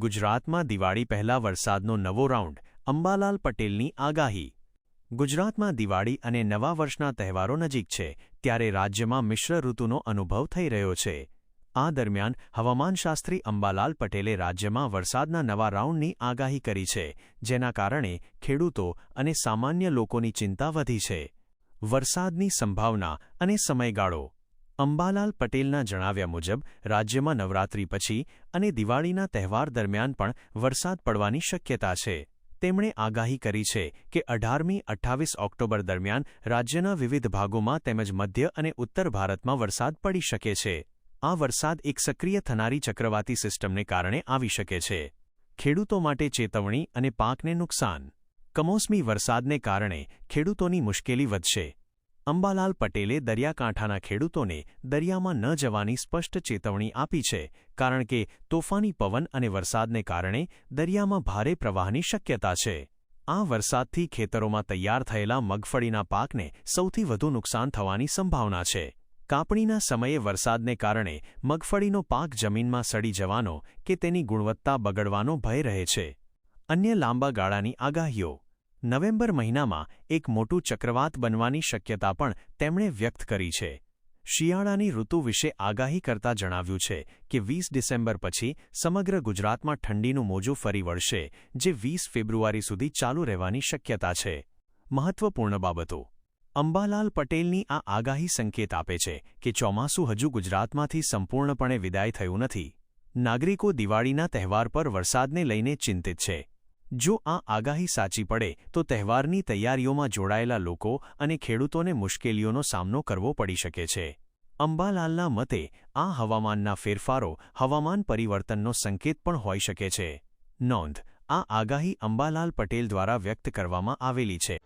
ગુજરાતમાં દિવાળી પહેલા વરસાદનો નવો રાઉન્ડ, અંબાલાલ પટેલની આગાહી. ગુજરાતમાં દિવાળી અને નવા વર્ષના તહેવારો નજીક છે, ત્યારે રાજ્યમાં મિશ્ર ઋતુનો અનુભવ થઈ રહ્યો છે. આ દરમિયાન, હવામાનશાસ્ત્રી અંબાલાલ પટેલે રાજ્યમાં વરસાદના નવા રાઉન્ડની આગાહી કરી છે, જેના કારણે ખેડૂતો અને સામાન્ય લોકોની ચિંતા વધી છે. વરસાદની સંભાવના અને સમયગાળો અંબાલાલ પટેલના જણાવ્યા મુજબ, રાજ્યમાં નવરાત્રી પછી અને દિવાળીના તહેવાર દરમિયાન પણ વરસાદ પડવાની શક્યતા છે. તેમણે આગાહી કરી છે કે અઢારમી અઠ્ઠાવીસ ઓક્ટોબર દરમિયાન રાજ્યના વિવિધ ભાગોમાં તેમજ મધ્ય અને ઉત્તર ભારતમાં વરસાદ પડી શકે છે. આ વરસાદ એક સક્રિય થનારી ચક્રવાતી સિસ્ટમને કારણે આવી શકે છે. ખેડૂતો માટે ચેતવણી અને પાકને નુકસાન. કમોસમી વરસાદને કારણે ખેડૂતોની મુશ્કેલી વધશે. અંબાલાલ પટેલે દરિયાકાંઠાના ખેડૂતોને દરિયામાં ન જવાની સ્પષ્ટ ચેતવણી આપી છે, કારણ કે તોફાની પવન અને વરસાદને કારણે દરિયામાં ભારે પ્રવાહની શક્યતા છે. આ વરસાદથી ખેતરોમાં તૈયાર થયેલા મગફળીના પાકને સૌથી વધુ નુકસાન થવાની સંભાવના છે. કાપણીના સમયે વરસાદને કારણે મગફળીનો પાક જમીનમાં સડી જવાનો કે તેની ગુણવત્તા બગડવાનો ભય રહે છે. અન્ય લાંબા ગાળાની આગાહીઓ નવેમ્બર મહિનામાં એક મોટું ચક્રવાત બનવાની શક્યતા પણ તેમણે વ્યક્ત કરી છે. શિયાળાની ઋતુ વિશે આગાહી કરતા જણાવ્યું છે કે વીસ ડિસેમ્બર પછી સમગ્ર ગુજરાતમાં ઠંડીનું મોજું ફરી વળશે, જે વીસ ફેબ્રુઆરી સુધી ચાલુ રહેવાની શક્યતા છે. મહત્વપૂર્ણ બાબતો. અંબાલાલ પટેલની આ આગાહી સંકેત આપે છે કે ચોમાસું હજુ ગુજરાતમાંથી સંપૂર્ણપણે વિદાય થયું નથી. નાગરિકો દિવાળીના તહેવાર પર વરસાદને લઈને ચિંતિત છે. જો આ આગાહી સાચી પડે, તો તહેવારની તૈયારીઓમાં જોડાયેલા લોકો અને ખેડૂતોને મુશ્કેલીઓનો સામનો કરવો પડી શકે છે. અંબાલાલના મતે, આ હવામાનના ફેરફારો હવામાન પરિવર્તનનો સંકેત પણ હોઈ શકે છે. નોંધ, આ આગાહી અંબાલાલ પટેલ દ્વારા વ્યક્ત કરવામાં આવેલી છે.